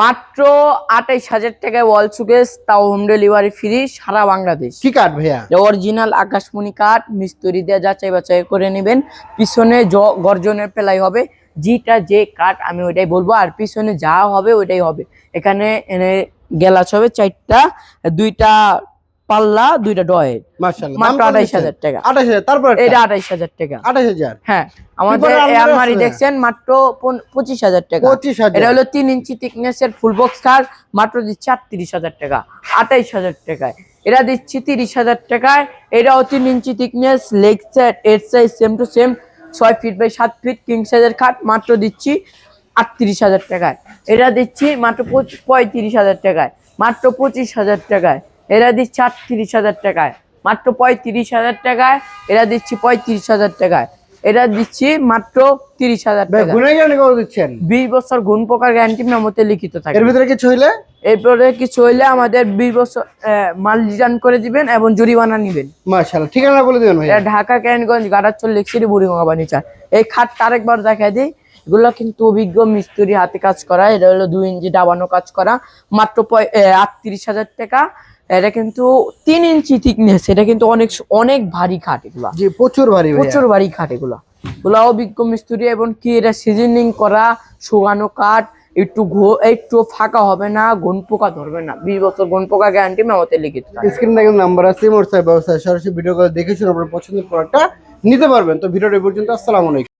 মাত্র আঠাইশ হাজার টাকায় ওয়াল সুকেস তাও হোম ডেলিভারি ফ্রি সারা বাংলাদেশ। কি কাঠ ভাইয়া? অরিজিনাল আকাশমণি কাঠ মিস্ত্রি দিয়ে যাচাই বাছাই করে নেবেন। পিছনে গর্জনের পেলাই হবে। যেটা যে কাঠ আমি ওইটাই বলব। আর পিছনে যা হবে ওইটাই হবে। এখানে এনে গ্যালাস হবে চারটা দুইটা পাল্লা দুইটা ডয়ের মাত্র আঠাইশ হাজার টাকা। হাজার তারপর এটা আঠাইশ হাজার টাকা। আঠাশ হাজার? হ্যাঁ আমাদের আলমারি? দেখছেন মাত্র পঁচিশ হাজার টাকা। পঁচিশ হাজার। এটা হলো তিন ইঞ্চি এর ফুল বক্স কার মাত্র দিচ্ছি আটত্রিশ হাজার টাকা। আঠাইশ হাজার টাকায়। এটা দিচ্ছি তিরিশ হাজার টাকায়। এটাও তিন ইঞ্চি লেগ সেট এর সাইজ সেম টু সেম ছয় ফিট বাই সাত ফিট কিং সাইজের খাট মাত্র দিচ্ছি আটত্রিশ হাজার টাকায়। এটা দিচ্ছি মাত্র পঁয়ত্রিশ হাজার টাকায়। মাত্র পঁচিশ হাজার টাকায়। এটা দিচ্ছি আটত্রিশ হাজার টাকায়। মাত্র পঁয়ত্রিশ হাজার টাকায় এরা দিচ্ছি পঁয়ত্রিশ হাজার টাকায়। এটা দিচ্ছি মাত্র তিরিশ হাজার টাকা দিচ্ছেন? বিশ বছর গুণ প্রকার গ্যারান্টি মেমোতে লিখিত থাকে। এর ভিতরে কিছু হইলে? এরপরে কিছু হইলে আমাদের বিশ বছর মাল রিটার্ন করে দিবেন এবং জরিমানা নিবেন। মাশাআল্লাহ ঠিকানা বলে দিবেন ঢাকা ক্যানগঞ্জ গাড়াচল লেকসিটি বুড়িগঙ্গা বানিচার। এই খাট আরেকবার দেখা দিই। এগুলো কিন্তু অভিজ্ঞ মিস্ত্রি হাতে কাজ করা। এটা হলো দুই ইঞ্চি ডাবানো কাজ করা। মাত্র আটত্রিশ হাজার টাকা। এটা কিন্তু তিন ইঞ্চি থিকনেস এটা কিন্তু অনেক অনেক ভারী খাট এগুলা। জি প্রচুর ভারী প্রচুর ভারী খাট এগুলা। এগুলা অভিজ্ঞ মিস্ত্রি এবং কি এটা সিজনিং করা শুকানো কাঠ একটু ঘো একটু ফাঁকা হবে না ঘন পোকা ধরবে না। বিশ বছর ঘন পোকা গ্যারান্টি মেমোতে লিখিত। স্ক্রিনে কিন্তু নাম্বার আছে মোটরসাইকেল ব্যবস্থা সরাসরি ভিডিও করে দেখে শুনে আপনার পছন্দের প্রোডাক্টটা নিতে পারবেন। তো ভিডিওটা পর্যন্ত আসসালামু আলাইকুম।